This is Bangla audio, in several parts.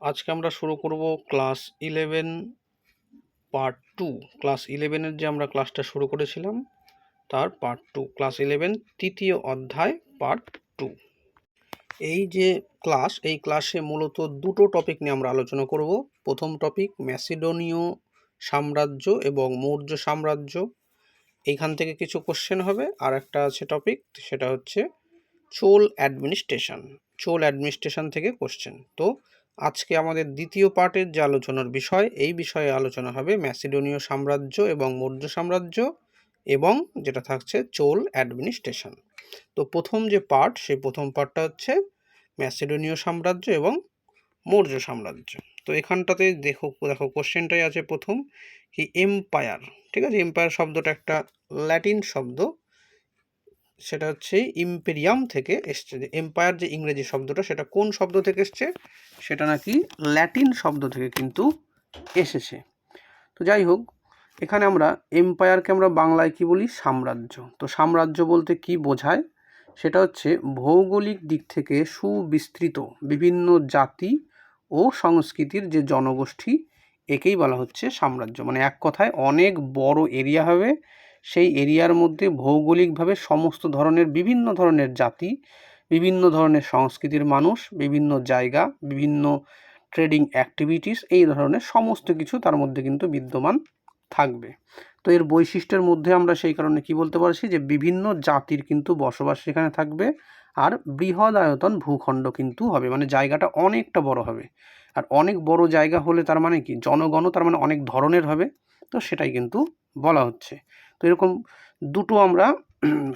আজকে আমরা শুরু করব class eleven part two. Class ইলেভেনের যে আমরা ক্লাসটা শুরু করেছিলাম, তার পার্ট টু। ক্লাস ইলেভেন, তৃতীয় অধ্যায়, পার্ট টু। এই যে ক্লাস, এই ক্লাসে মূলত দুটো টপিক নিয়ে আমরা আলোচনা করব। প্রথম টপিক, ম্যাসিডোনীয় সাম্রাজ্য এবং মৌর্য সাম্রাজ্য। এইখান থেকে কিছু কোশ্চেন হবে। আর একটা আছে টপিক, সেটা হচ্ছে চোল অ্যাডমিনিস্ট্রেশন। চোল অ্যাডমিনিস্ট্রেশন থেকে কোশ্চেন তো আজকে আমাদের দ্বিতীয় পার্টের যে আলোচনার বিষয়, এই বিষয়ে আলোচনা হবে ম্যাসিডোনীয় সাম্রাজ্য এবং মৌর্য সাম্রাজ্য এবং যেটা থাকছে চোল অ্যাডমিনিস্ট্রেশন। তো প্রথম যে পার্ট, সেই প্রথম পার্টটা হচ্ছে ম্যাসিডোনীয় সাম্রাজ্য এবং মৌর্য সাম্রাজ্য। তো এখানটাতে দেখো দেখো কোশ্চেনটাই আছে প্রথম, কি এম্পায়ার ঠিক আছে? এম্পায়ার শব্দটা একটা ল্যাটিন শব্দ। সেটা হচ্ছে ইম্পেরিয়াম থেকে এসছে। যে এম্পায়ার যে ইংরেজি শব্দটা, সেটা কোন শব্দ থেকে এসছে? সেটা নাকি ল্যাটিন শব্দ থেকে কিন্তু এসেছে। তো যাই হোক, এখানে আমরা এম্পায়ারকে আমরা বাংলায় কি বলি? সাম্রাজ্য। তো সাম্রাজ্য বলতে কি বোঝায়? সেটা হচ্ছে ভৌগোলিক দিক থেকে সুবিস্তৃত বিভিন্ন জাতি ও সংস্কৃতির যে জনগোষ্ঠী, একেই বলা হচ্ছে সাম্রাজ্য। মানে এক কথায় অনেক বড় এরিয়া হবে সেই এরিয়ার মধ্যে ভৌগোলিকভাবে সমস্ত ধরনের বিভিন্ন ধরনের জাতি, বিভিন্ন ধরনের সংস্কৃতির মানুষ, বিভিন্ন জায়গা, বিভিন্ন ট্রেডিং অ্যাক্টিভিটিস এই ধরনের সমস্ত কিছু তার মধ্যে কিন্তু বিদ্যমান থাকবে। তো এর বৈশিষ্ট্যের মধ্যে আমরা সেই কারণে কি বলতে পারছি যে বিভিন্ন জাতির কিন্তু বসবাস সেখানে থাকবে আর বৃহৎ আয়তন ভূখণ্ড কিন্তু হবে মানে জায়গাটা অনেকটা বড় হবে। আর অনেক বড় জায়গা হলে তার মানে কি? জনগণও তার মানে অনেক ধরনের হবে। তো সেটাই কিন্তু বলা হচ্ছে। তো এরকম দুটো আমরা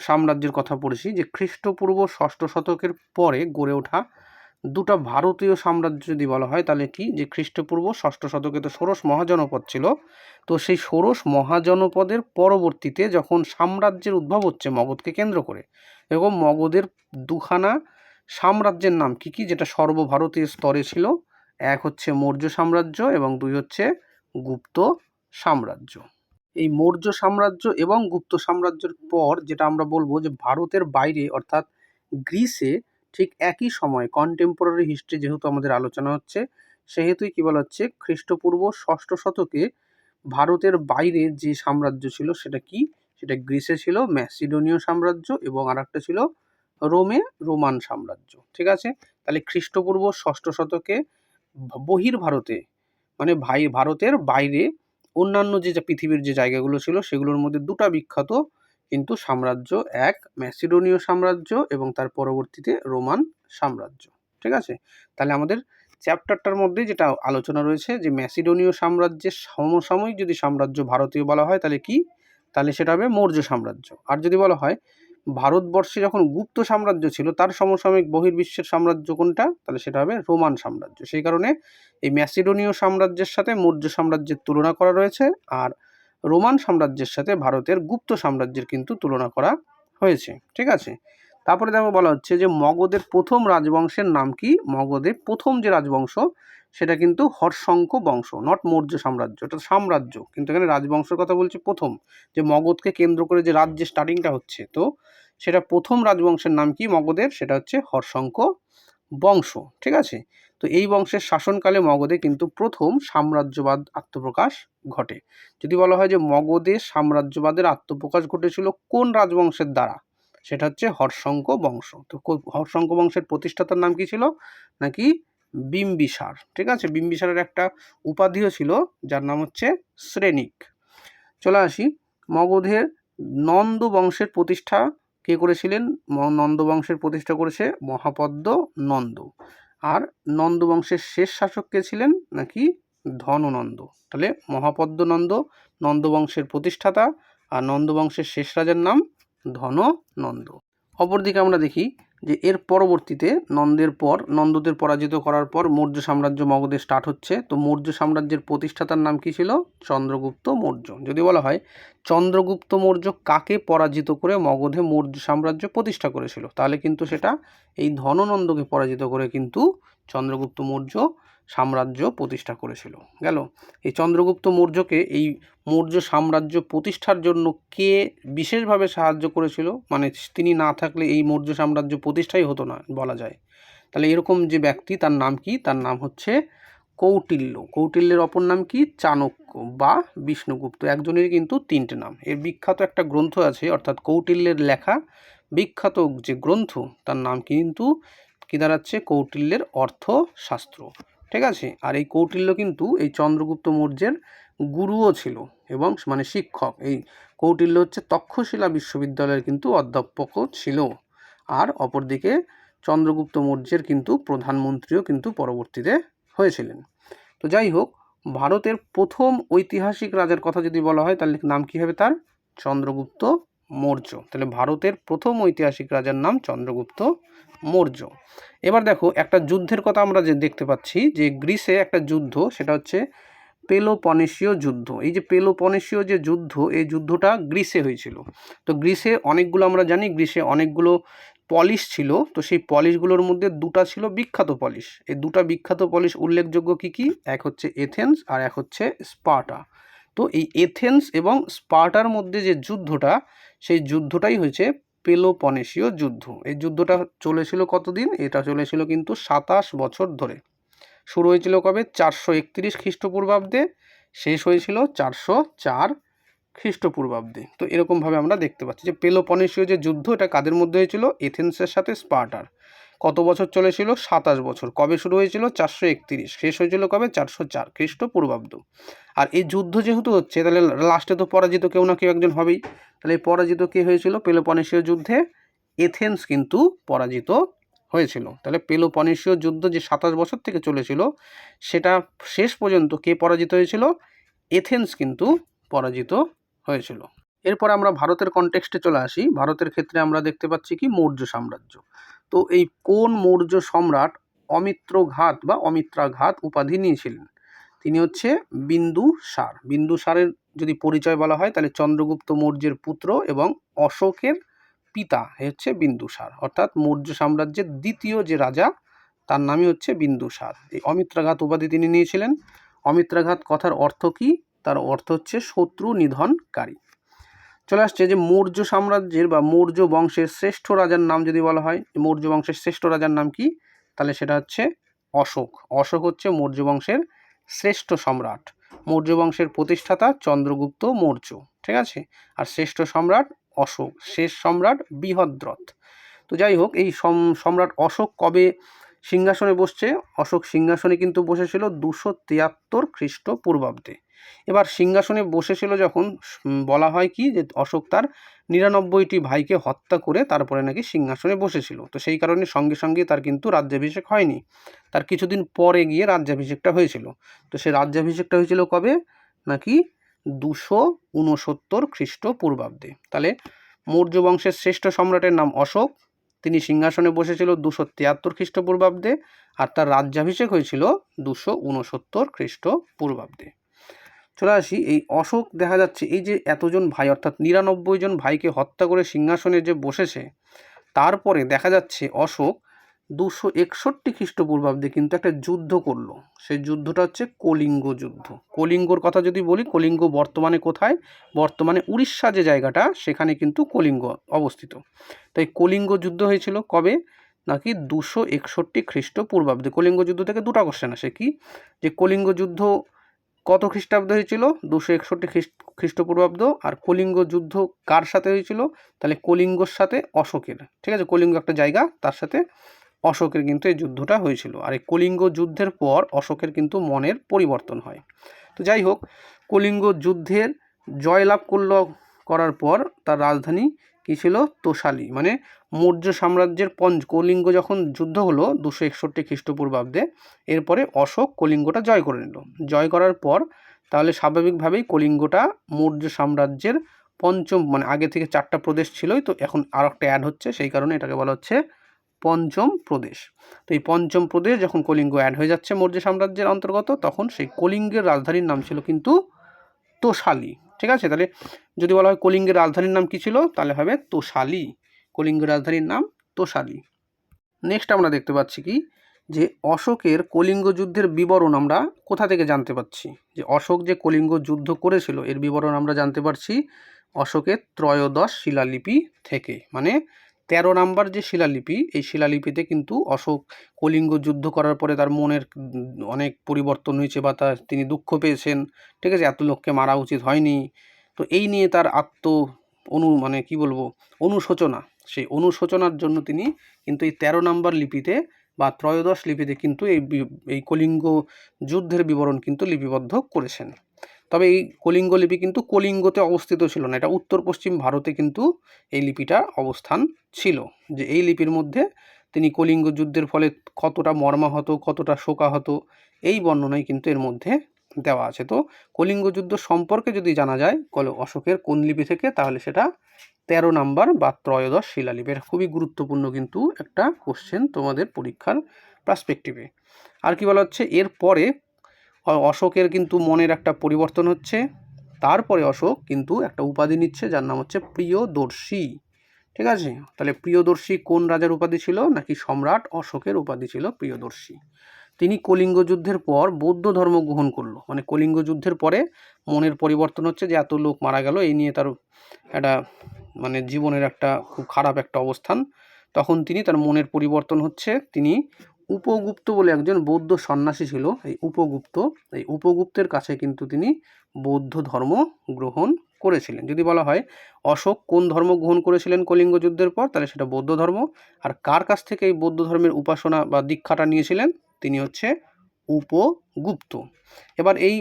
সাম্রাজ্যের কথা পড়েছি, যে খ্রিস্টপূর্ব ষষ্ঠ শতকের পরে গড়ে ওঠা দুটা ভারতীয় সাম্রাজ্য যদি বলা হয়, তাহলে কি? যে খ্রিস্টপূর্ব ষষ্ঠ শতকে তো ষোড়শ মহাজনপদ ছিল, তো সেই ষোড়শ মহাজনপদের পরবর্তীতে যখন সাম্রাজ্যের উদ্ভব হচ্ছে মগধকে কেন্দ্র করে এবং মগধের দুখানা সাম্রাজ্যের নাম কি কি? যেটা সর্বভারতীয় স্তরে ছিল, এক হচ্ছে মৌর্য সাম্রাজ্য এবং দুই হচ্ছে গুপ্ত সাম্রাজ্য। এই মৌর্য সাম্রাজ্য এবং গুপ্ত সাম্রাজ্যের পর যেটা আমরা বলব যে ভারতের বাইরে, অর্থাৎ গ্রিসে ঠিক একই সময় কন্টেম্পোরারি হিস্ট্রি যেহেতু আমাদের আলোচনা হচ্ছে, সেহেতুই কী বলা হচ্ছে, খ্রিস্টপূর্ব ষষ্ঠ শতকে ভারতের বাইরে যে সাম্রাজ্য ছিল সেটা কি? সেটা গ্রিসে ছিল ম্যাসিডোনীয় সাম্রাজ্য এবং আর একটা ছিল রোমে রোমান সাম্রাজ্য। ঠিক আছে? তাহলে খ্রিস্টপূর্ব ষষ্ঠ শতকে বহির ভারতে মানে ভাই, ভারতের বাইরে অন্যান্য যে পৃথিবীর যে জায়গাগুলো ছিল সেগুলোর মধ্যে দুটা বিখ্যাত, কিন্তু সাম্রাজ্য এক, ম্যাসিডোনীয় সাম্রাজ্য এবং তার পরবর্তীতে রোমান সাম্রাজ্য। ঠিক আছে? তাহলে আমাদের চ্যাপ্টারটার মধ্যে যেটা আলোচনা রয়েছে যে ম্যাসিডোনীয় সাম্রাজ্যের সমসাময়িক যদি সাম্রাজ্য ভারতীয় বলা হয় তাহলে কি? তাহলে সেটা হবে মৌর্য সাম্রাজ্য। আর যদি বলা হয় ভারতবর্ষে যখন গুপ্ত সাম্রাজ্য ছিল, তার সমসাময়িক বহির্বিশ্বের সাম্রাজ্য কোনটা? তাহলে সেটা হবে রোমান সাম্রাজ্য। সেই কারণে এই ম্যাসিডোনীয় সাম্রাজ্যের সাথে মৌর্য সাম্রাজ্যের তুলনা করা রয়েছে আর রোমান সাম্রাজ্যের সাথে ভারতের গুপ্ত সাম্রাজ্যের কিন্তু তুলনা করা হয়েছে। ঠিক আছে? তারপরে দেখো বলা হচ্ছে যে মগধের প্রথম রাজবংশের নাম কি? মগধের প্রথম যে রাজবংশ সেটা কিন্তু হর্ষঙ্ক বংশ নট মৌর্য সাম্রাজ্য, এটা সাম্রাজ্য। কিন্তু এখানে রাজবংশের কথা বলছে প্রথম, যে মগধকে কেন্দ্র করে যে রাজ্যের স্টার্টিংটা হচ্ছে, তো সেটা প্রথম রাজবংশের নাম কি মগধের? সেটা হচ্ছে হর্ষঙ্ক বংশ, ঠিক আছে? তো এই বংশের শাসনকালে মগধে কিন্তু প্রথম সাম্রাজ্যবাদ আত্মপ্রকাশ ঘটে। যদি বলা হয় যে মগধে সাম্রাজ্যবাদের আত্মপ্রকাশ ঘটেছিল কোন রাজবংশের দ্বারা? সেটা হচ্ছে হর্ষঙ্ক বংশ। তো হর্ষঙ্ক বংশের প্রতিষ্ঠাতার নাম কি ছিল? নাকি বিম্বিসার, ঠিক আছে? বিম্বিসারের একটা উপাধিও ছিল, যার নাম হচ্ছে শ্রেণিক। চলে আসি, মগধের নন্দ বংশের প্রতিষ্ঠা কে করেছিলেন? নন্দ বংশের প্রতিষ্ঠা করেছে মহাপদ্ম নন্দ। আর নন্দ বংশের শেষ শাসক কে ছিলেন? নাকি ধননন্দ। তাহলে মহাপদ্ম নন্দ নন্দ বংশের প্রতিষ্ঠাতা, আর নন্দ বংশের শেষ রাজার নাম ধননন্দ। অপরদিকে আমরা দেখি যে এর পরবর্তীতে নন্দের পর, নন্দদের পরাজিত করার পর মৌর্য সাম্রাজ্য মগধে স্টার্ট হচ্ছে। তো মৌর্য সাম্রাজ্যের প্রতিষ্ঠাতার নাম কী ছিল? চন্দ্রগুপ্ত মৌর্য। যদি বলা হয়, চন্দ্রগুপ্ত মৌর্য কাকে পরাজিত করে মগধে মৌর্য সাম্রাজ্য প্রতিষ্ঠা করেছিল? তাহলে কিন্তু সেটা এই ধননন্দকে পরাজিত করে কিন্তু চন্দ্রগুপ্ত মৌর্য সাম্রাজ্য প্রতিষ্ঠা করেছিল। গেল? এই চন্দ্রগুপ্ত মৌর্যকে এই মৌর্য সাম্রাজ্য প্রতিষ্ঠার জন্য কে বিশেষভাবে সাহায্য করেছিল? মানে তিনি না থাকলে এই মৌর্য সাম্রাজ্য প্রতিষ্ঠাই হতো না, বলা যায়। তাহলে এরকম যে ব্যক্তি, তার নাম কি? তার নাম হচ্ছে কৌটিল্য। কৌটিল্যের অপর নাম কি? চাণক্য বা বিষ্ণুগুপ্ত। একজনেরই কিন্তু তিনটে নাম। এর বিখ্যাত একটা গ্রন্থ আছে, অর্থাৎ কৌটিল্যের লেখা। বিখ্যাত যে গ্রন্থ, তার নাম কিন্তু কী দাঁড়াচ্ছে? কৌটিল্যের অর্থশাস্ত্র। ঠিক আছে? আর এই কৌটিল্য কিন্তু এই চন্দ্রগুপ্ত মৌর্যের গুরুও ছিল এবং মানে শিক্ষক। এই কৌটিল্য হচ্ছে তক্ষশিলা বিশ্ববিদ্যালয়ের কিন্তু অধ্যাপকও ছিল। আর অপরদিকে চন্দ্রগুপ্ত মৌর্যের কিন্তু প্রধানমন্ত্রীও কিন্তু পরবর্তীতে হয়েছিলেন। তো যাই হোক, ভারতের প্রথম ঐতিহাসিক রাজার কথা যদি বলা হয়, তাহলে নাম কী হবে তার? চন্দ্রগুপ্ত মৌর্য। তাহলে ভারতের প্রথম ঐতিহাসিক রাজার নাম চন্দ্রগুপ্ত মৌর্য। এবার দেখো, একটা যুদ্ধের কথা আমরা যে দেখতে পাচ্ছি, যে গ্রিসে একটা যুদ্ধ, সেটা হচ্ছে পেলোপনেশীয় যুদ্ধ। এই যে পেলোপনেশীয় যে যুদ্ধ, এই যুদ্ধটা গ্রিসে হয়েছিল। তো গ্রিসে অনেকগুলো আমরা জানি, গ্রিসে অনেকগুলো পলিশ ছিল। তো সেই পলিশগুলোর মধ্যে দুটা ছিল বিখ্যাত পলিশ। এই দুটা বিখ্যাত পলিশ উল্লেখযোগ্য কি কি? এক হচ্ছে এথেন্স আর এক হচ্ছে স্পার্টা। তো এই এথেন্স এবং স্পার্টার মধ্যে যে যুদ্ধটা সেই যুদ্ধটাই হয়েছে পেলোপনেশীয় যুদ্ধ। এই যুদ্ধটা চলেছিল কতদিন? এটা চলেছিল কিন্তু সাতাশ বছর ধরে। শুরু হয়েছিল কবে? চারশো একত্রিশ খ্রিস্টপূর্বাব্দে, শেষ হয়েছিল চারশো চার খ্রিস্টপূর্বাব্দে। তো এরকমভাবে আমরা দেখতে পাচ্ছি যে পেলোপনেশীয় যে যুদ্ধ, এটা কাদের মধ্যে হয়েছিল? এথেন্সের সাথে স্পার্টার। কত বছর চলেছিল? সাতাশ বছর। কবে শুরু হয়েছিল? চারশো একত্রিশ। শেষ হয়েছিল কবে? চারশো চার। খ্রিস্টপূর্বাব্দ। আর এই যুদ্ধ যেহেতু হচ্ছে, তাহলে লাস্টে তো পরাজিত কেউ না কেউ একজন হবেই। তাহলে পরাজিত কে হয়েছিল? পেলোপনেশীয় যুদ্ধে। এথেন্স কিন্তু পরাজিত হয়েছিল। তাহলে পেলোপনেশীয় যুদ্ধ যে সাতাশ বছর থেকে চলেছিল, সেটা শেষ পর্যন্ত কে পরাজিত হয়েছিল? এথেন্স কিন্তু পরাজিত হয়েছিল। এরপর আমরা ভারতের কনটেক্সটে চলে আসি। ভারতের ক্ষেত্রে আমরা দেখতে পাচ্ছি কি? মৌর্য সাম্রাজ্য। তো এই কোন মৌর্য সম্রাট অমিত্রঘাত বা অমিত্রাঘাত উপাধি নিয়েছিলেন? তিনি হচ্ছে বিন্দুসার। বিন্দুসারের যদি পরিচয় বলা হয়, তাহলে চন্দ্রগুপ্ত মৌর্যের পুত্র এবং অশোকের পিতা হচ্ছে বিন্দুসার। অর্থাৎ মৌর্য সাম্রাজ্যের দ্বিতীয় যে রাজা, তার নামই হচ্ছে বিন্দুসার। এই অমিত্রাঘাত উপাধি তিনি নিয়েছিলেন। অমিত্রাঘাত কথার অর্থ কি? তার অর্থ হচ্ছে শত্রু নিধনকারী। চলে আসছে যে মৌর্য সাম্রাজ্যের বা মৌর্য বংশের শ্রেষ্ঠ রাজার নাম যদি বলা হয় মৌর্য বংশের শ্রেষ্ঠ রাজার নাম কি? তাহলে সেটা হচ্ছে অশোক। অশোক হচ্ছে মৌর্য বংশের শ্রেষ্ঠ সম্রাট। মৌর্য বংশের প্রতিষ্ঠাতা চন্দ্রগুপ্ত মৌর্য। ঠিক আছে? আর শ্রেষ্ঠ সম্রাট অশোক। শেষ সম্রাট বৃহদ্রথ। তো যাই হোক, এই সম্রাট অশোক কবে সিংহাসনে বসছে। অশোক সিংহাসনে কিন্তু বসেছিল দুশো তিয়াত্তর খ্রিস্টপূর্বাব্দে। এবার সিংহাসনে বসেছিল যখন বলা হয় কি যে অশোক তার নিরানব্বইটি ভাইকে হত্যা করে তারপরে নাকি সিংহাসনে বসেছিল। তো সেই কারণে সঙ্গে সঙ্গে তার কিন্তু রাজ্যাভিষেক হয়নি। তার কিছুদিন পরে গিয়ে রাজ্যাভিষেকটা হয়েছিল। তো সে রাজ্যাভিষেকটা হয়েছিল কবে? নাকি দুশো উনসত্তর খ্রিস্টপূর্বাব্দে। তাহলে মৌর্য বংশের শ্রেষ্ঠ সম্রাটের নাম অশোক তিনি সিংহাসনে বসেছিল দুশো তিয়াত্তর খ্রিস্টপূর্বাব্দে আর তার রাজ্যাভিষেক হয়েছিল দুশো উনসত্তর খ্রিস্টপূর্বাব্দে। চলে আসি, এই অশোক দেখা যাচ্ছে, এই যে এতজন ভাই, অর্থাৎ নিরানব্বই জন ভাইকে হত্যা করে সিংহাসনে যে বসেছে, তারপরে দেখা যাচ্ছে অশোক দুশো একষট্টি খ্রিস্টপূর্বাব্দে কিন্তু একটা যুদ্ধ করল। সেই যুদ্ধটা হচ্ছে কলিঙ্গ যুদ্ধ। কলিঙ্গর কথা যদি বলি, কলিঙ্গ বর্তমানে কোথায়? বর্তমানে উড়িষ্যা যে জায়গাটা, সেখানে কিন্তু কলিঙ্গ অবস্থিত। তাই কলিঙ্গ যুদ্ধ হয়েছিল কবে? নাকি দুশো একষট্টি খ্রিস্টপূর্বাব্দে। কলিঙ্গ যুদ্ধ থেকে দুটা কোশ্চেন আসে। কি? যে কলিঙ্গ যুদ্ধ কত খ্রিস্টাব্দে হয়েছিল? দুশো একষট্টি খ্রিস্ট খ্রিস্টপূর্বাব্দ। আর কলিঙ্গ যুদ্ধ কার সাথে হয়েছিল? তাহলে কলিঙ্গর সাথে অশোকের। ঠিক আছে? কলিঙ্গ একটা জায়গা, তার সাথে অশোকের কিন্তু এই যুদ্ধটা হয়েছিল আর এই কলিঙ্গ যুদ্ধের পর অশোকের কিন্তু মনের পরিবর্তন হয়। তো যাই হোক, কলিঙ্গ যুদ্ধের জয়লাভ করল, করার পর তার রাজধানী কী ছিল? তোষালি মানে মৌর্য সাম্রাজ্যের পঞ্চ, কলিঙ্গ যখন যুদ্ধ হলো দুশো একষট্টি খ্রিস্টপূর্বাব্দে, এরপরে অশোক কলিঙ্গটা জয় করে নিল। জয় করার পর তাহলে স্বাভাবিকভাবেই কলিঙ্গটা মৌর্য সাম্রাজ্যের পঞ্চম মানে আগে থেকে চারটা প্রদেশ ছিলই, তো এখন আর একটা অ্যাড হচ্ছে, সেই কারণে এটাকে বলা হচ্ছে পঞ্চম প্রদেশ। তো এই পঞ্চম প্রদেশ যখন কলিঙ্গ অ্যাড হয়ে যাচ্ছে মৌর্য সাম্রাজ্যের অন্তর্গত, তখন সেই কলিঙ্গের রাজধানীর নাম ছিল কিন্তু তোষালি ঠিক আছে? তাহলে যদি বলা হয় কলিঙ্গের রাজধানীর নাম কী ছিল? তাহলে হবে তোষালি কলিঙ্গের রাজধানীর নাম তোষালি নেক্সট আমরা দেখতে পাচ্ছি কি? যে অশোকের কলিঙ্গ যুদ্ধের বিবরণ আমরা কোথা থেকে জানতে পাচ্ছি যে অশোক যে কলিঙ্গ যুদ্ধ করেছিল, এর বিবরণ আমরা জানতে পারছি অশোকের ত্রয়োদশ শিলালিপি থেকে। মানে তেরো নাম্বার যে শিলালিপি, এই শিলালিপিতে কিন্তু অশোক কলিঙ্গ যুদ্ধ করার পরে তার মনের অনেক পরিবর্তন হয়েছে বা তার তিনি দুঃখ পেয়েছেন। ঠিক আছে, এত লোককে মারা উচিত হয়নি। তো এই নিয়ে তার আত্ম অনু মানে কি বলব, অনুশোচনা, সেই অনুশোচনার জন্য তিনি কিন্তু এই তেরো নাম্বার লিপিতে বা ত্রয়োদশ লিপিতে কিন্তু এই এই কলিঙ্গ যুদ্ধের বিবরণ কিন্তু লিপিবদ্ধ করেছেন। তবে এই কলিঙ্গ লিপি কিন্তু কলিঙ্গতে অবস্থিত ছিল না। এটা উত্তর পশ্চিম ভারতে কিন্তু এই লিপিটা অবস্থান ছিল যে এই লিপির মধ্যে তিনি কলিঙ্গ যুদ্ধের ফলে কতটা মর্মাহত, কতটা শোকাহত এই বর্ণনাই কিন্তু এর মধ্যে দেওয়া আছে। তো কলিঙ্গ যুদ্ধ সম্পর্কে যদি জানা যায়, কল অশোকের কোন লিপি থেকে, তাহলে সেটা তেরো নাম্বার বা ত্রয়োদশ শিলালিপি এটা খুবই গুরুত্বপূর্ণ কিন্তু একটা কোশ্চেন তোমাদের পরীক্ষার পার্সপেক্টিভে আর কি বলা হচ্ছে এর পরে অশোকের কিন্তু মনের একটা পরিবর্তন হচ্ছে। তারপরে অশোক কিন্তু একটা উপাধি নিচ্ছে, যার নাম হচ্ছে প্রিয়দর্শী। ঠিক আছে? তাহলে প্রিয়দর্শী কোন রাজার উপাধি ছিল? নাকি সম্রাট অশোকের উপাধি ছিল প্রিয়দর্শী? তিনি কলিঙ্গ যুদ্ধের পর বৌদ্ধ ধর্ম গ্রহণ করল। মানে কলিঙ্গ যুদ্ধের পরে মনের পরিবর্তন হচ্ছে যে এত লোক মারা গেল, এই নিয়ে তার একটা মানে জীবনের একটা খুব খারাপ একটা অবস্থান। তখন তিনি তার মনের পরিবর্তন হচ্ছে। তিনি উপগুপ্ত বলে একজন বৌদ্ধ সন্ন্যাসী ছিল, এই উপগুপ্ত। এই উপগুপ্তের কাছে কিন্তু তিনি বৌদ্ধ ধর্ম গ্রহণ করেছিলেন। যদি বলা হয়, অশোক কোন ধর্ম গ্রহণ করেছিলেন কলিঙ্গ যুদ্ধের পর? তাহলে সেটা বৌদ্ধ ধর্ম। আর কার কাছ থেকে এই বৌদ্ধ ধর্মের উপাসনা বা দীক্ষাটা নিয়েছিলেন? তিনি হচ্ছে উপগুপ্ত। এবার এই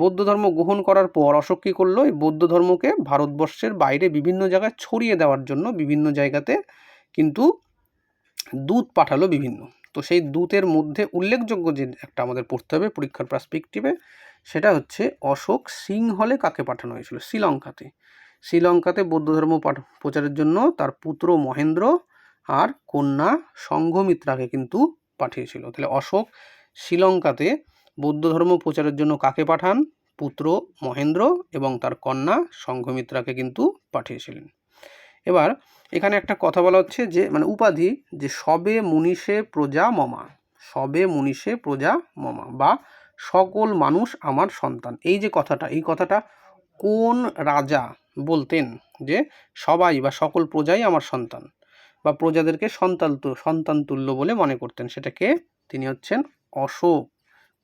বৌদ্ধ ধর্ম গ্রহণ করার পর অশোক কী করল? এই বৌদ্ধ ধর্মকে ভারতবর্ষের বাইরে বিভিন্ন জায়গায় ছড়িয়ে দেওয়ার জন্য বিভিন্ন জায়গাতে কিন্তু দূত পাঠালো বিভিন্ন। তো সেই দূতের মধ্যে উল্লেখযোগ্য যে একটা আমাদের পড়তে হবে পরীক্ষার পার্সপেক্টিভে সেটা হচ্ছে অশোক সিংহলে কাকে পাঠানো হয়েছিল? শ্রীলঙ্কাতে। শ্রীলঙ্কাতে বৌদ্ধ ধর্ম প্রচারের জন্য তার পুত্র মহেন্দ্র আর কন্যা সংঘমিত্রাকে কিন্তু পাঠিয়েছিল। তাহলে অশোক শ্রীলঙ্কাতে বৌদ্ধ ধর্ম প্রচারের জন্য কাকে পাঠান? পুত্র মহেন্দ্র এবং তার কন্যা সংঘমিত্রাকে কিন্তু পাঠিয়েছিলেন। এবার এখানে একটা কথা বলা হচ্ছে যে মানে উপাধি যে সবে মুনিষে প্রজা মমা, সবে মুনিষে প্রজা মমা বা সকল মানুষ আমার সন্তান। এই যে কথাটা, এই কথাটা কোন রাজা বলতেন যে সবাই বা সকল প্রজাই আমার সন্তান বা প্রজাদেরকে সন্তান সন্তান তুল্য বলে মনে করতেন? সেটাকে তিনি হচ্ছেন অশোক।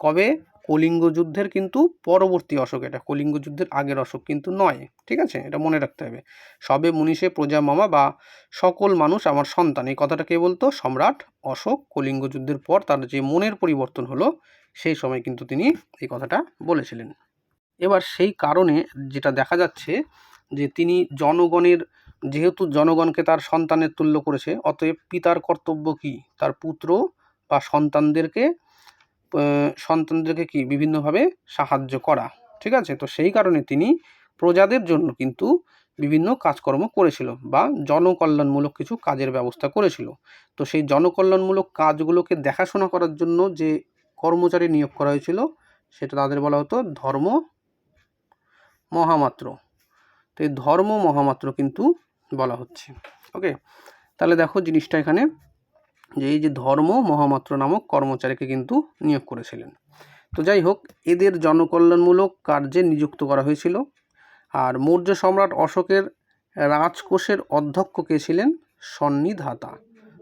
কবে? কলিঙ্গ যুদ্ধের কিন্তু পরবর্তী অশোক, এটা কলিঙ্গ যুদ্ধের আগের অশোক কিন্তু নয়, ঠিক আছে? এটা মনে রাখতে হবে। সবে মুনিষে প্রজা মামা বা সকল মানুষ আমার সন্তান, এই কথাটা কে বলতো? সম্রাট অশোক কলিঙ্গ যুদ্ধের পর তার যে মনের পরিবর্তন হলো, সেই সময় কিন্তু তিনি এই কথাটা বলেছিলেন। এবার সেই কারণে যেটা দেখা যাচ্ছে যে তিনি জনগণের, যেহেতু জনগণকে তার সন্তানের তুল্য করেছে, অতএব পিতার কর্তব্য কি? তার পুত্র বা সন্তানদেরকে সন্তানদেরকে কি বিভিন্নভাবে সাহায্য করা, ঠিক আছে? তো সেই কারণে তিনি প্রজাদের জন্য কিন্তু বিভিন্ন কাজকর্ম করেছিল বা জনকল্যাণমূলক কিছু কাজের ব্যবস্থা করেছিল। তো সেই জনকল্যাণমূলক কাজগুলোকে দেখাশোনা করার জন্য যে কর্মচারী নিয়োগ করা হয়েছিল, সেটা তাদের বলা হতো ধর্ম মহামাত্র। তো এই ধর্ম মহামাত্র কিন্তু বলা হচ্ছে। ওকে? তাহলে দেখো জিনিসটা এখানে যে এই যে ধর্ম মহামাত্র নামক কর্মচারীকে কিন্তু নিয়োগ করেছিলেন। তো যাই হোক, এদের জনকল্যাণমূলক কার্যে নিযুক্ত করা হয়েছিল। আর মৌর্য সম্রাট অশোকের রাজকোষের অধ্যক্ষ কে ছিলেন? সন্নিধাতা।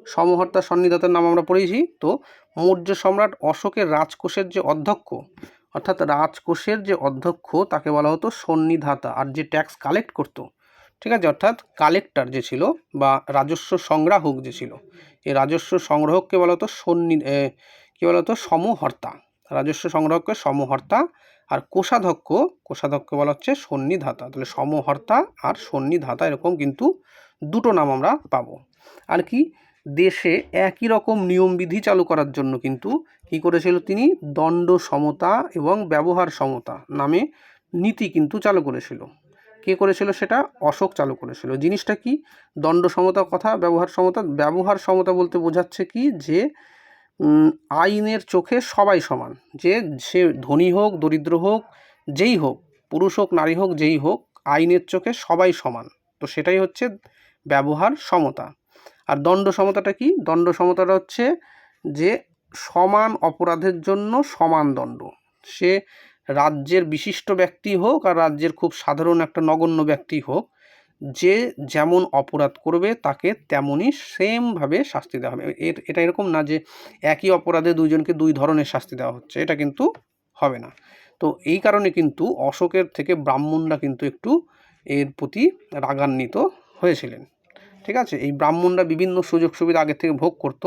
সমহর্তা সন্নিধাতার নাম আমরা পড়েছি। তো মৌর্য সম্রাট অশোকের রাজকোষের যে অধ্যক্ষ, অর্থাৎ রাজকোষের যে অধ্যক্ষ, তাকে বলা হতো সন্নিধাতা। আর যে ট্যাক্স কালেক্ট করতো, ঠিক আছে, অর্থাৎ কালেক্টর যে ছিল বা রাজস্ব সংগ্রাহক যে ছিল এই রাজস্ব সংগ্রাহককে বলতো? সন্নি কী বলা হতো সমহর্তা। রাজস্ব সংগ্রাহককে সমহর্তা। আর কোষাধ্যক্ষ কোষাধ্যক্ষ বলা হচ্ছে সন্নিধাতা। তাহলে সমহর্তা আর সন্নিধাতা এরকম কিন্তু দুটো নাম আমরা পাবো। আর কি? দেশে একই রকম নিয়মবিধি চালু করার জন্য কিন্তু কি করেছিল তিনি? দণ্ড সমতা এবং ব্যবহার সমতা নামে নীতি কিন্তু চালু করেছিল। কে করেছিল সেটা? অশোক চালু করেছিল। জিনিসটা কি? দণ্ড সমতা কথা, ব্যবহার সমতা ব্যবহার সমতা বলতে বোঝাচ্ছে কি? যে আইনের চোখে সবাই সমান। যে, সে ধনী হোক, দরিদ্র হোক, যেই হোক, পুরুষ হোক, নারী হোক, যেই হোক, আইনের চোখে সবাই সমান। তো সেটাই হচ্ছে ব্যবহার সমতা। আর দণ্ড সমতাটা কি? দণ্ড সমতাটা হচ্ছে যে, সমান অপরাধের জন্য সমান দণ্ড। সে রাজ্যের বিশিষ্ট ব্যক্তি হোক আর রাজ্যের খুব সাধারণ একটা নগণ্য ব্যক্তি হোক, যে যেমন অপরাধ করবে, তাকে তেমনই সেমভাবে শাস্তি দেওয়া হবে। এর, এটা এরকম না যে একই অপরাধে দুইজনকে দুই ধরনের শাস্তি দেওয়া হচ্ছে, এটা কিন্তু হবে না। তো এই কারণে কিন্তু অশোকের থেকে ব্রাহ্মণরা কিন্তু একটু এর প্রতি রাগান্বিত হয়েছিলেন। ঠিক আছে? এই ব্রাহ্মণরা বিভিন্ন সুযোগ সুবিধা আগের থেকে ভোগ করত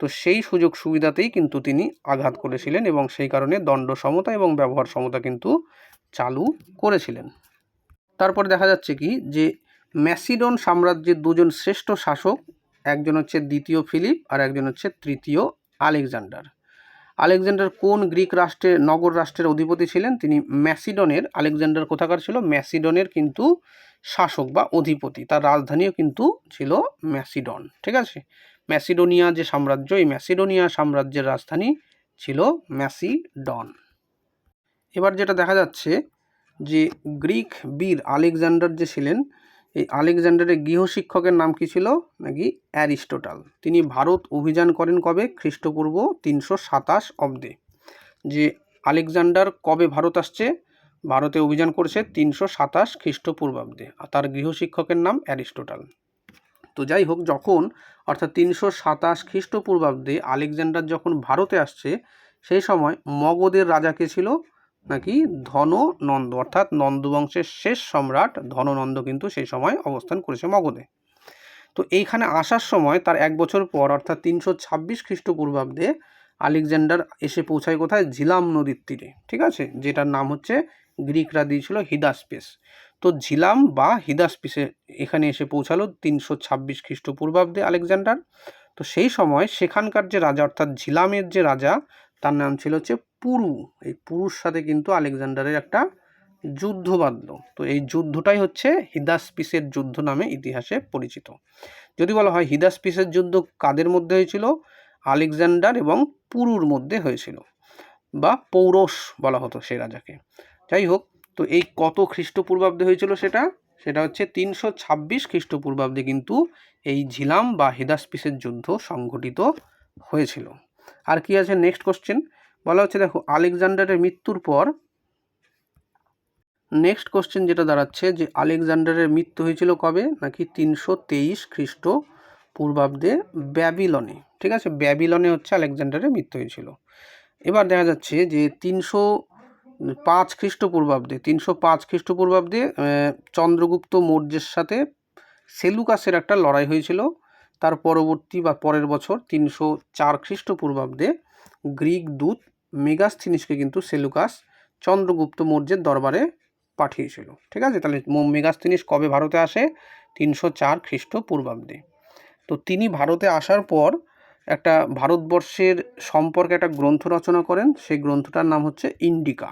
তো সেই সুযোগ সুবিধাতেই কিন্তু তিনি আঘাত করেছিলেন এবং সেই কারণে দণ্ড সমতা এবং ব্যবহার সমতা কিন্তু চালু করেছিলেন। তারপরে দেখা যাচ্ছে কি যে ম্যাসিডন সাম্রাজ্যের দুজন শ্রেষ্ঠ শাসক, একজন হচ্ছে দ্বিতীয় ফিলিপ আর একজন হচ্ছে তৃতীয় আলেকজান্ডার। আলেকজান্ডার কোন গ্রিক রাষ্ট্রের, নগর রাষ্ট্রের অধিপতি ছিলেন? তিনি ম্যাসিডনের, আলেকজান্ডার কোথাকার ছিল? ম্যাসিডনের কিন্তু শাসক বা অধিপতি, তার রাজধানীও কিন্তু ছিল ম্যাসিডন, ঠিক আছে? ম্যাসিডোনিয়া যে সাম্রাজ্য, এই ম্যাসিডোনিয়া সাম্রাজ্যের রাজধানী ছিল ম্যাসিডন। এবার যেটা দেখা যাচ্ছে যে গ্রিক বীর আলেকজান্ডার যে ছিলেন, এই আলেকজান্ডারের গৃহশিক্ষকের নাম কি ছিল? নাকি অ্যারিস্টোটাল। তিনি ভারত অভিযান করেন কবে? খ্রিস্টপূর্ব তিনশো সাতাশ অব্দে। যে আলেকজান্ডার কবে ভারত আসছে? ভারতে অভিযান করছে তিনশো সাতাশ খ্রিস্টপূর্বাব্দে। আর তার গৃহশিক্ষকের নাম অ্যারিস্টোটাল। তো যাই হোক, যখন অর্থাৎ তিনশো সাতাশ খ্রিস্টপূর্বাব্দে আলেকজান্ডার যখন ভারতে আসছে, সেই সময় মগধের রাজাকে ছিল? নাকি ধননন্দ। অর্থাৎ নন্দবংশের শেষ সম্রাট ধননন্দ কিন্তু সেই সময় অবস্থান করেছে মগধে। তো এইখানে আসার সময় তার এক বছর পর, অর্থাৎ তিনশো ছাব্বিশ খ্রিস্টপূর্বাব্দে আলেকজান্ডার এসে পৌঁছায় কোথায়? ঝিলাম নদীর তীরে। ঠিক আছে? যেটার নাম হচ্ছে গ্রিকরা দিয়েছিল হিদাসপেস। তো ঝিলাম বা হিদাসপিসে এখানে এসে পৌঁছালো তিনশো ছাব্বিশ খ্রিস্টপূর্বাব্দে আলেকজান্ডার। তো সেই সময় সেখানকার যে রাজা, অর্থাৎ ঝিলামের যে রাজা, তার নাম ছিল হচ্ছে পুরু। এই পুরুর সাথে কিন্তু আলেকজান্ডারের একটা যুদ্ধ বাঁধল। তো এই যুদ্ধটাই হচ্ছে হিদাসপিসের যুদ্ধ নামে ইতিহাসে পরিচিত। যদি বলা হয় হিদাসপিসের যুদ্ধ কাদের মধ্যে হয়েছিল? আলেকজান্ডার এবং পুরুর মধ্যে হয়েছিল বা পৌরস বলা হতো সে রাজাকে। যাই হোক তো এই কত খ্রিস্টপূর্বাব্দে হয়েছিল সেটা? সেটা হচ্ছে তিনশো ছাব্বিশ খ্রিস্টপূর্বাব্দে কিন্তু এই ঝিলাম বা হিদাসপিসের যুদ্ধ সংঘটিত হয়েছিল। আর কি আছে নেক্সট কোশ্চেন বলা হচ্ছে, দেখো, আলেকজান্ডারের মৃত্যুর পর নেক্সট কোশ্চেন যেটা দাঁড়াচ্ছে যে আলেকজান্ডারের মৃত্যু হয়েছিল কবে? নাকি তিনশো তেইশ খ্রিস্ট পূর্বাব্দে ব্যাবিলনে। ঠিক আছে? ব্যাবিলনে হচ্ছে আলেকজান্ডারের মৃত্যু হয়েছিল। এবার দেখা যাচ্ছে যে তিনশো পাঁচ খ্রিস্টপূর্বাব্দে, তিনশো পাঁচ খ্রিস্টপূর্বাব্দে চন্দ্রগুপ্ত মৌর্যের সাথে সেলুকাসের একটা লড়াই হয়েছিল। তার পরবর্তী বা পরের বছর তিনশো চার খ্রিস্টপূর্বাব্দে গ্রিক দূত মেগাস্থিনিসকে কিন্তু সেলুকাস চন্দ্রগুপ্ত মৌর্যের দরবারে পাঠিয়েছিল। ঠিক আছে? তাহলে মেগাস্থিনিস কবে ভারতে আসে? তিনশো চার খ্রিস্টপূর্বাব্দে। তো তিনি ভারতে আসার পর একটা ভারতবর্ষের সম্পর্কে একটা গ্রন্থ রচনা করেন। সেই গ্রন্থটার নাম হচ্ছে ইন্ডিকা।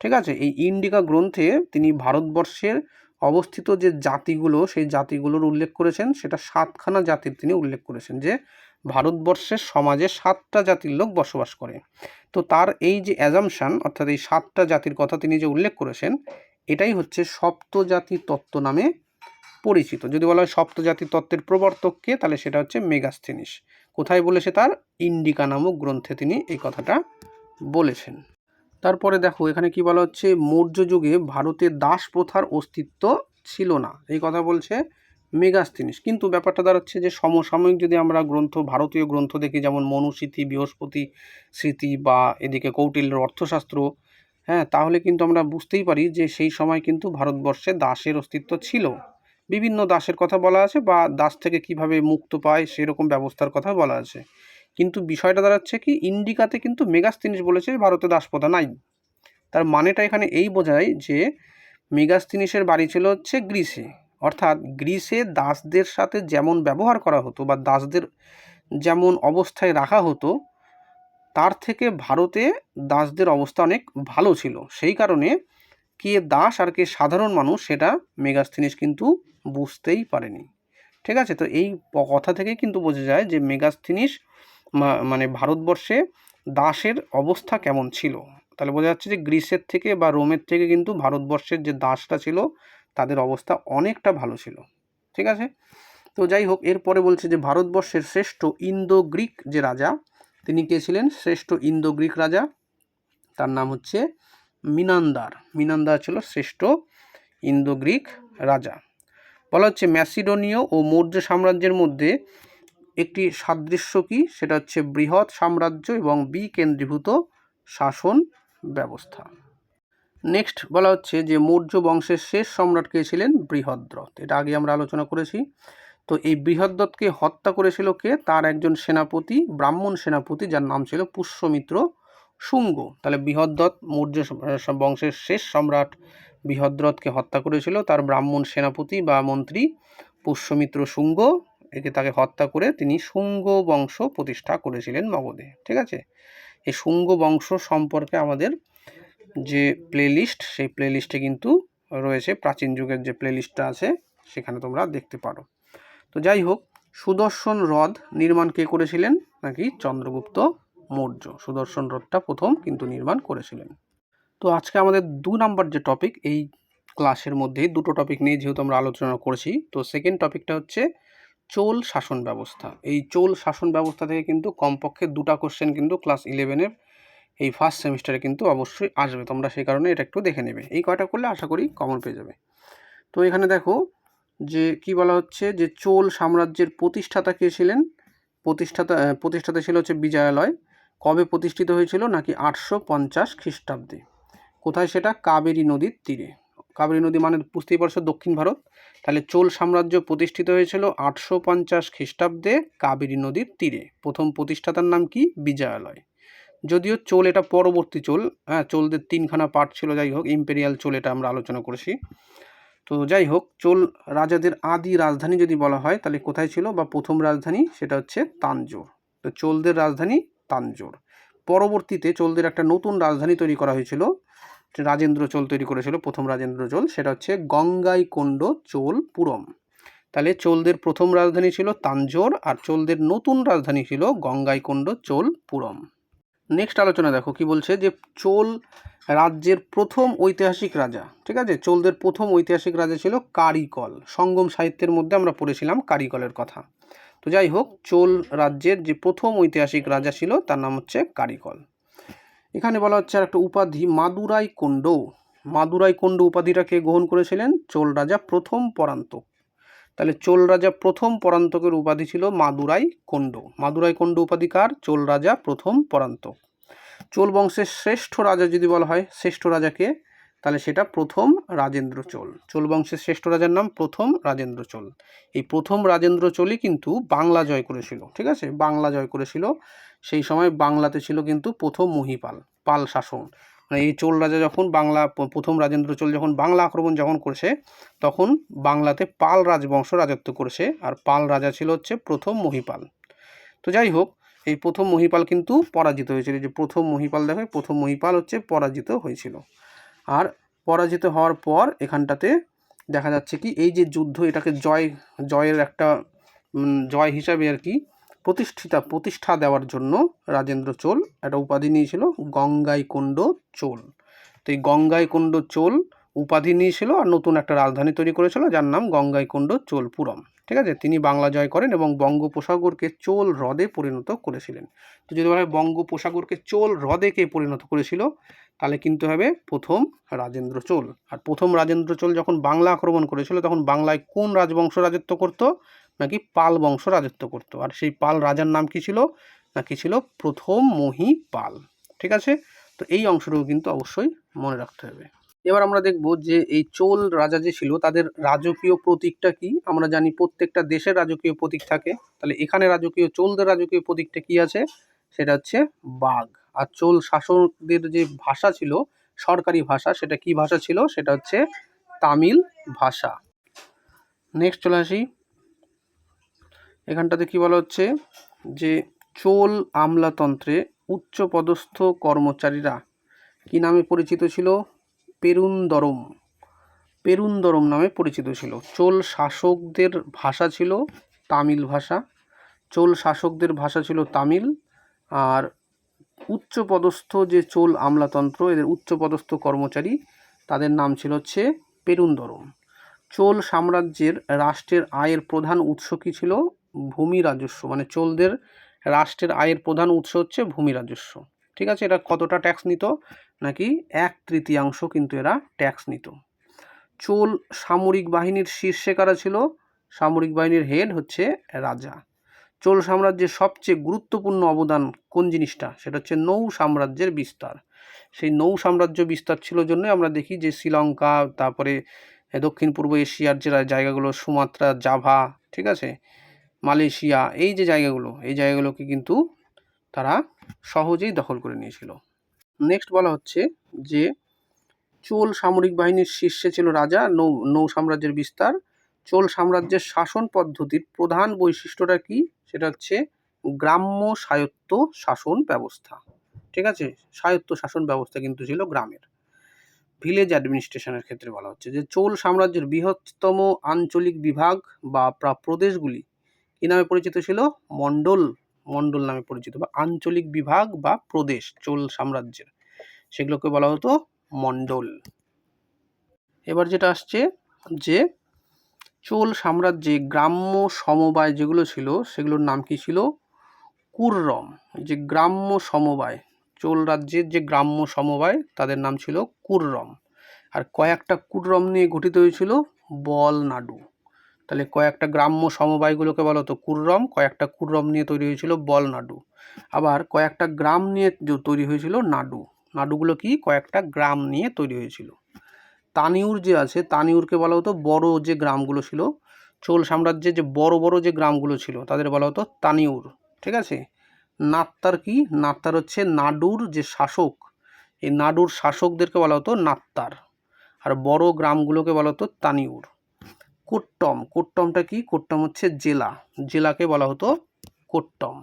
ঠিক আছে? এই ইন্ডিকা গ্রন্থে তিনি ভারতবর্ষের অবস্থিত যে জাতিগুলো, সেই জাতিগুলোর উল্লেখ করেছেন, সেটা সাতখানা জাতির তিনি উল্লেখ করেছেন যে ভারতবর্ষের সমাজে সাতটা জাতির লোক বসবাস করে। তো তার এই যে অ্যাজামশান অর্থাৎ এই সাতটা জাতির কথা তিনি যে উল্লেখ করেছেন, এটাই হচ্ছে সপ্তজাতি তত্ত্ব নামে পরিচিত। যদি বলা হয় সপ্তজাতি তত্ত্বের প্রবর্তককে, তাহলে সেটা হচ্ছে মেগাস্থেনিস। কোথায় বলেছে তার? ইন্ডিকা নামক গ্রন্থে তিনি এই কথাটা বলেছেন। তারপরে দেখো, এখানে কি বলা হচ্ছে, মৌর্য যুগে ভারতে দাস প্রথার অস্তিত্ব ছিল না। এই কথা বলছে মেগাস্তিনিস। কিন্তু ব্যাপারটা দাঁড়াচ্ছে যে সমসাময়িক যদি আমরা গ্রন্থ, ভারতীয় গ্রন্থ দেখি, যেমন মনুস্মৃতি, বৃহস্পতি স্মৃতি বা এদিকে কৌটিল্যের অর্থশাস্ত্র হ্যাঁ তাহলে কিন্তু আমরা বুঝতেই পারি যে সেই সময় কিন্তু ভারতবর্ষে দাসের অস্তিত্ব ছিল। বিভিন্ন দাসের কথা বলা আছে বা দাস থেকে কীভাবে মুক্ত পায়, সেরকম ব্যবস্থার কথা বলা আছে। কিন্তু বিষয়টা দাঁড়াচ্ছে কি, ইন্ডিকাতে কিন্তু মেগাস্তিনিস বলেছে ভারতে দাসপ্রথা নাই। তার মানেটা এখানে এই বোঝায় যে মেগাস্তিনিসের বাড়ি ছিল হচ্ছে গ্রিসে। অর্থাৎ গ্রিসে দাসদের সাথে যেমন ব্যবহার করা হতো বা দাসদের যেমন অবস্থায় রাখা হতো, তার থেকে ভারতে দাসদের অবস্থা অনেক ভালো ছিল। সেই কারণে কে দাস আর কে সাধারণ মানুষ সেটা মেগাস্থিনিস কিন্তু বুঝতেই পারেনি। ঠিক আছে? তো এই কথা থেকেই কিন্তু বোঝা যায় যে মেগাস্থিনিস মানে ভারতবর্ষে দাসের অবস্থা কেমন ছিল? তাহলে বোঝা যাচ্ছে যে গ্রিসের থেকে বা রোমের থেকে কিন্তু ভারতবর্ষের যে দাসটা ছিল, তাদের অবস্থা অনেকটা ভালো ছিল। ঠিক আছে? তো যাই হোক, এরপরে বলছে যে ভারতবর্ষের শ্রেষ্ঠ ইন্দো গ্রিক যে রাজা, তিনি কে ছিলেন? শ্রেষ্ঠ ইন্দো গ্রিক রাজা। তার নাম হচ্ছে মিনান্দার। মিনান্দার ছিল শ্রেষ্ঠ ইন্দো গ্রিক রাজা। বলা হচ্ছে ম্যাসিডোনীয় ও মৌর্য সাম্রাজ্যের মধ্যে একটি সাদৃশ্য কি? সেটা হচ্ছে বৃহৎ সাম্রাজ্য এবং বিকেন্দ্রীভূত শাসন ব্যবস্থা। নেক্সট বলা হচ্ছে যে মৌর্য বংশের শেষ সম্রাট কে ছিলেন বৃহদ্রথ। এটা আগে আমরা আলোচনা করেছি। তো এই বৃহদ্রথকে হত্যা করেছিল কে? তার একজন সেনাপতি, ব্রাহ্মণ সেনাপতি, যার নাম ছিল পুষ্যমিত্র শুঙ্গ। তাহলে বৃহদ্রথ মৌর্য বংশের শেষ সম্রাট বৃহদ্রথকে হত্যা করেছিল। তার ব্রাহ্মণ সেনাপতি বা মন্ত্রী পুষ্যমিত্র শুঙ্গ। একে তাকে হত্যা করে তিনি শুঙ্গ বংশ প্রতিষ্ঠা করেছিলেন মগধে ঠিক আছে? এই শুঙ্গ বংশ সম্পর্কে আমাদের যে প্লেলিস্ট সেই প্লেলিস্টে কিন্তু রয়েছে প্রাচীন যুগের যে প্লেলিস্টটা আছে, সেখানে তোমরা দেখতে পারো। তো যাই হোক, সুদর্শন হ্রদ নির্মাণ কে করেছিলেন? নাকি চন্দ্রগুপ্ত মৌর্য। সুদর্শন হ্রদটা প্রথম কিন্তু নির্মাণ করেছিলেন। তো আজকে আমাদের দু নাম্বার যে টপিক এই ক্লাসের মধ্যেই দুটো টপিক নিয়ে যেহেতু আমরা আলোচনা করেছি, তো সেকেন্ড টপিকটা হচ্ছে চোল শাসন ব্যবস্থা। এই চোল শাসন ব্যবস্থা থেকে কিন্তু কমপক্ষে দুটা কোশ্চেন কিন্তু ক্লাস ইলেভেনের এই ফার্স্ট সেমিস্টারে কিন্তু অবশ্যই আসবে। তোমরা সেই কারণে এটা একটু দেখে নেবে। এই কয়টা করলে আশা করি কমন পেয়ে যাবে। তো এখানে দেখো যে কি বলা হচ্ছে যে চোল সাম্রাজ্যের প্রতিষ্ঠাতা কে ছিলেন? প্রতিষ্ঠাতা প্রতিষ্ঠাতা ছিল হচ্ছে বিজয়ালয়। কবে প্রতিষ্ঠিত হয়েছিল? নাকি আটশো পঞ্চাশ খ্রিস্টাব্দে। কোথায় সেটা? কাবেরী নদীর তীরে। কাবেরী নদী মানে বুঝতেই পারছ দক্ষিণ ভারত। তাহলে চোল সাম্রাজ্য প্রতিষ্ঠিত হয়েছিল আটশো পঞ্চাশ খ্রিস্টাব্দে কাবেরী নদীর তীরে। প্রথম প্রতিষ্ঠাতার নাম কি? বিজয়ালয়। যদিও চোল এটা পরবর্তী চোল হ্যাঁ চোলদের তিনখানা পার্ট ছিল, যাই হোক, ইম্পেরিয়াল চোল এটা আমরা আলোচনা করেছি। তো যাই হোক, চোল রাজাদের আদি রাজধানী যদি বলা হয়, তাহলে কোথায় ছিল বা প্রথম রাজধানী? সেটা হচ্ছে তানজোর। তো চোলদের রাজধানী তানজোর। পরবর্তীতে চোলদের একটা নতুন রাজধানী তৈরি করা হয়েছিল রাজেন্দ্র চোল তৈরি করেছিল, প্রথম রাজেন্দ্র চোল, সেটা হচ্ছে গঙ্গাইকোণ্ড চোল পুরম। তাহলে চোলদের প্রথম রাজধানী ছিল তাঞ্জোর, আর চোলদের নতুন রাজধানী ছিল গঙ্গাইকোণ্ড চোল পুরম। নেক্সট আলোচনা দেখো, কি বলছে যে চোল রাজ্যের প্রথম ঐতিহাসিক রাজা, ঠিক আছে? চোলদের প্রথম ঐতিহাসিক রাজা ছিল কারিকল। সঙ্গম সাহিত্যের মধ্যে আমরা পড়েছিলাম কারিকলের কথা। তো যাই হোক, চোল রাজ্যের যে প্রথম ঐতিহাসিক রাজা ছিল, তার নাম হচ্ছে কারিকল। এখানে বলা হচ্ছে আর একটা উপাধি, মাদুরাই কুণ্ড। মাদুরাই কুণ্ড উপাধিটাকে গ্রহণ করেছিলেন? চোল রাজা প্রথম পরান্তক তাহলে চোল রাজা প্রথম পরান্তকের উপাধি ছিল মাদুরাই কুণ্ড। মাদুরাই কুণ্ড উপাধি কার? চোল রাজা প্রথম পরান্ত। চোল বংশের শ্রেষ্ঠ রাজা যদি বলা হয়, শ্রেষ্ঠ রাজাকে তাহলে সেটা প্রথম রাজেন্দ্র চোল। চোল বংশের শ্রেষ্ঠ রাজার নাম প্রথম রাজেন্দ্র চোল। এই প্রথম রাজেন্দ্র চোলই কিন্তু বাংলা জয় করেছিল, ঠিক আছে? বাংলা জয় করেছিল। সেই সময় বাংলাতে ছিল কিন্তু প্রথম মহিপাল, পাল শাসন। মানে এই চোল রাজা যখন বাংলা, প্রথম রাজেন্দ্র চোল যখন বাংলা আক্রমণ যখন করেছে, তখন বাংলাতে পাল রাজবংশ রাজত্ব করেছে, আর পাল রাজা ছিল হচ্ছে প্রথম মহিপাল। তো যাই হোক, এই প্রথম মহিপাল কিন্তু পরাজিত হয়েছিল। যে প্রথম মহিপাল দেখো, প্রথম মহিপাল হচ্ছে পরাজিত হয়েছিল। আর পরাজিত হওয়ার পর এখানটাতে দেখা যাচ্ছে কি, এই যে যুদ্ধ, এটাকে জয়, জয়ের একটা জয় হিসাবে আর কি প্রতিষ্ঠিতা, প্রতিষ্ঠা দেওয়ার জন্য রাজেন্দ্র চোল একটা উপাধি নিয়েছিল গঙ্গাইকুণ্ড চোল। তো এই গঙ্গাইকুণ্ড চোল উপাধি নিয়েছিল আর নতুন একটা রাজধানী তৈরি করেছিল, যার নাম গঙ্গাইকোন্ড চোলপুরম। ঠিক আছে? তিনি বাংলা জয় করেন এবং বঙ্গোপসাগরকে চোল হ্রদে পরিণত করেছিলেন। তো যদি বলা হয় বঙ্গোপসাগরকে চোল হ্রদে কে পরিণত করেছিল, তাহলে কিন্তু হবে প্রথম রাজেন্দ্র চোল। আর প্রথম রাজেন্দ্র চোল যখন বাংলা আক্রমণ করেছিল, তখন বাংলায় কোন রাজবংশ রাজত্ব করত? নাকি পাল বংশ রাজত্ব করত? আর সেই পাল রাজার নাম কি ছিল? নাকি ছিল প্রথম মহি পাল ঠিক আছে? তো এই অংশটুকু কিন্তু অবশ্যই মনে রাখতে হবে। এবার আমরা দেখব যে এই চোল রাজা যে ছিল, তাদের রাজকীয় প্রতীকটা কি? আমরা জানি প্রত্যেকটা দেশের রাজকীয় প্রতীক থাকে। তাহলে এখানে রাজকীয়, চোলদের রাজকীয় প্রতীকটা কি আছে? সেটা হচ্ছে বাঘ। আর চোল শাসকদের যে ভাষা ছিল, সরকারি ভাষা, সেটা কি ভাষা ছিল? সেটা হচ্ছে তামিল ভাষা। নেক্সট চলে আসি। এখানটাতে কি বলা হচ্ছে? যে চোল আমলাতন্ত্রে উচ্চপদস্থ কর্মচারীরা কি নামে পরিচিত ছিল? পেরুন্দরম। পেরুন্দরম নামে পরিচিত ছিল। চোল শাসকদের ভাষা ছিল তামিল ভাষা। চোল শাসকদের ভাষা ছিল তামিল। আর উচ্চপদস্থ যে চোল আমলাতন্ত্র, এদের উচ্চপদস্থ কর্মচারী, তাদের নাম ছিল হচ্ছে পেরুন্দরম। চোল সাম্রাজ্যের রাষ্ট্রের আয়ের প্রধান উৎস কী ছিল? ভূমি রাজস্ব। মানে চোলদের রাষ্ট্রের আয়ের প্রধান উৎস হচ্ছে ভূমি রাজস্ব। ঠিক আছে? এরা কতটা ট্যাক্স নিত? নাকি এক তৃতীয়াংশ কিন্তু এরা ট্যাক্স নিত। চোল সামরিক বাহিনীর শীর্ষে কারা ছিল? সামরিক বাহিনীর হেড হচ্ছে রাজা। চোল সাম্রাজ্যের সবচেয়ে গুরুত্বপূর্ণ অবদান কোন জিনিসটা? সেটা হচ্ছে নৌ সাম্রাজ্যের বিস্তার। সেই নৌ সাম্রাজ্য বিস্তার ছিল জন্য আমরা দেখি যে শ্রীলঙ্কা, তারপরে দক্ষিণ পূর্ব এশিয়ার যে জায়গাগুলো, সুমাত্রা, জাভা, ঠিক আছে? মালয়েশিয়া, এই যে জায়গাগুলো, এই জায়গাগুলোকে কিন্তু তারা সহজেই দখল করে নিয়েছিল। নেক্সট বলা হচ্ছে যে, চোল সামরিক বাহিনীর শীর্ষে ছিল রাজা, নৌ নৌ সাম্রাজ্যের বিস্তার। চোল সাম্রাজ্যের শাসন পদ্ধতির প্রধান বৈশিষ্ট্যটা কি? সেটা হচ্ছে গ্রাম্য স্বায়ত্ত শাসন ব্যবস্থা। ঠিক আছে? স্বায়ত্ত শাসন ব্যবস্থা কিন্তু ছিল গ্রামের। ভিলেজ অ্যাডমিনিস্ট্রেশনের ক্ষেত্রে বলা হচ্ছে যে, চোল সাম্রাজ্যের বৃহত্তম আঞ্চলিক বিভাগ বা প্রা- প্রদেশগুলি কি নামে পরিচিত ছিল? মণ্ডল মণ্ডল নামে পরিচিত বা আঞ্চলিক বিভাগ বা প্রদেশ চোল সাম্রাজ্যের। সেগুলোকে বলা হতো মণ্ডল। এবার যেটা আসছে যে চোল সাম্রাজ্যে গ্রাম্য সমবায় যেগুলো ছিল, সেগুলোর নাম কি ছিল? কুররম। যে গ্রাম্য সমবায়, চোল রাজ্যের যে গ্রাম্য সমবায়, তাদের নাম ছিল কুররম। আর কয়েকটা কুররম নিয়ে গঠিত হয়েছিল বল নাডু তাহলে কয়েকটা গ্রাম্য সমবায়গুলোকে বলা হতো কুর্রম, কয়েকটা কুররম নিয়ে তৈরি হয়েছিল বল নাডু। আবার কয়েকটা গ্রাম নিয়ে তৈরি হয়েছিল নাডু। নাডুগুলো কি? কয়েকটা গ্রাম নিয়ে তৈরি হয়েছিল। তানিউর যে আছে, তানিউরকে বলা হতো বড় যে গ্রামগুলো ছিল, চোল সাম্রাজ্যের যে বড় বড় যে গ্রামগুলো ছিল, তাদের বলা হতো তানিউর, ঠিক আছে? নাত্তার কি? নাত্তার হচ্ছে নাডুর যে শাসক। এই নাডুর শাসকদেরকে বলা হতো নাত্তার। আর বড় গ্রামগুলোকে বলা হতো তানিউর। কোট্টম। কোট্টমটা কি? কোট্টম হচ্ছে জেলা। জেলাকে বলা হতো কোট্টম।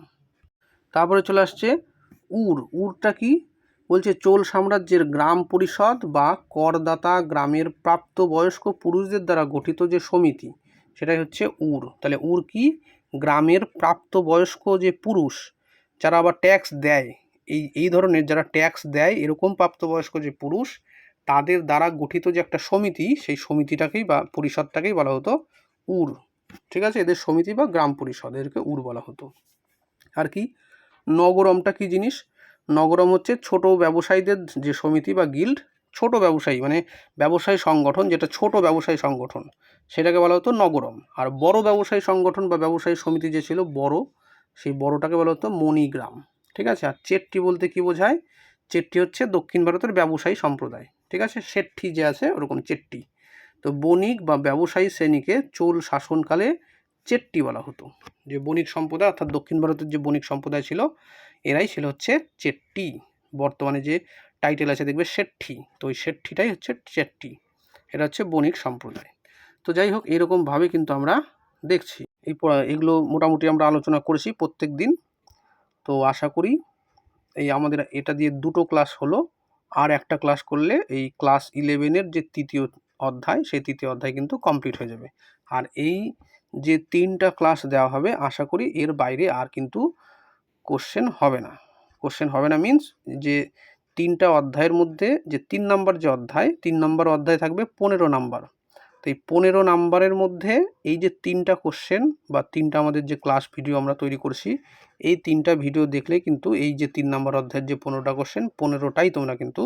তারপরে চলে আসছে উর। উরটা কি? বলছে চোল সাম্রাজ্যের গ্রাম পরিষদ বা করদাতা গ্রামের প্রাপ্তবয়স্ক পুরুষদের দ্বারা গঠিত যে সমিতি, সেটাই হচ্ছে উর। তাহলে উর কি? গ্রামের প্রাপ্তবয়স্ক যে পুরুষ, যারা আবার ট্যাক্স দেয়। এই এই ধরনের যারা ট্যাক্স দেয়, এরকম প্রাপ্তবয়স্ক যে পুরুষ তাদের দ্বারা গঠিত যে একটা সমিতি, সেই সমিতিটাকেই বা পরিষদটাকেই বলা হতো উর। ঠিক আছে? এদের সমিতি বা গ্রাম পরিষদ, এদেরকে উর বলা হতো। আর কি? নগরমটা কি জিনিস? নগরম হচ্ছে ছোট ব্যবসায়ীদের যে সমিতি বা গিল্ড, ছোট ব্যবসায়ী মানে ব্যবসায়ী সংগঠন, যেটা ছোট ব্যবসায়ী সংগঠন, সেটাকে বলা হতো নগরম। আর বড় ব্যবসায়ী সংগঠন বা ব্যবসায়ী সমিতি যে ছিল বড়, সেই বড়টাকে বলা হতো মণিগ্রাম। ঠিক আছে? আর চেট্টি বলতে কি বোঝায়? চেট্টি হচ্ছে দক্ষিণ ভারতের ব্যবসায়ী সম্প্রদায়। ঠিক আছে? শেট্টি যে আছে, ওরকম চেট্টি। তো বণিক বা ব্যবসায়ী শ্রেণীকে চোল শাসনকালে চেট্টি বলা হতো। যে বণিক সম্প্রদায় অর্থাৎ দক্ষিণ ভারতের যে বণিক সম্প্রদায় ছিল, এরাই ছিল হচ্ছে চেট্টি। বর্তমানে যে টাইটেল আছে, দেখবে শেট্টি তো ওই শেট্টিটাই হচ্ছে চেট্টি। এটা হচ্ছে বণিক সম্প্রদায়। তো যাই হোক, এরকমভাবে কিন্তু আমরা দেখছি। এই এগুলো মোটামুটি আমরা আলোচনা করেছি প্রত্যেক দিন। তো আশা করি এই আমাদের এটা দিয়ে দুটো ক্লাস হলো। আর একটা ক্লাস করলে এই ক্লাস ইলেভেনের যে তৃতীয় অধ্যায়, সেই তৃতীয় অধ্যায় কিন্তু কমপ্লিট হয়ে যাবে। আর এই যে তিনটা ক্লাস দেওয়া হবে, আশা করি এর বাইরে আর কিন্তু কোশ্চেন হবে না। কোশ্চেন হবে না মিন্স যে তিনটা অধ্যায়ের মধ্যে যে তিন নাম্বার যে অধ্যায়, তিন নাম্বার অধ্যায় থাকবে পনেরো নাম্বার তো এই পনেরো নাম্বারের মধ্যে এই যে তিনটা কোশ্চেন বা তিনটা আমাদের যে ক্লাস ভিডিও আমরা তৈরি করছি, এই তিনটা ভিডিও দেখলে কিন্তু এই যে তিন নাম্বার অধ্যায়ের যে পনেরোটা কোশ্চেন পনেরোটাই তোমরা কিন্তু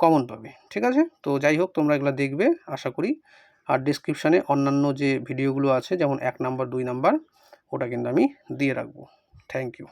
কমন পাবে। ঠিক আছে? তো যাই হোক, তোমরা এগুলো দেখবে, আশা করি। আর ডিসক্রিপশানে অন্যান্য যে ভিডিওগুলো আছে, যেমন এক নাম্বার, দুই নাম্বার, ওটা কিন্তু আমি দিয়ে রাখব। Thank you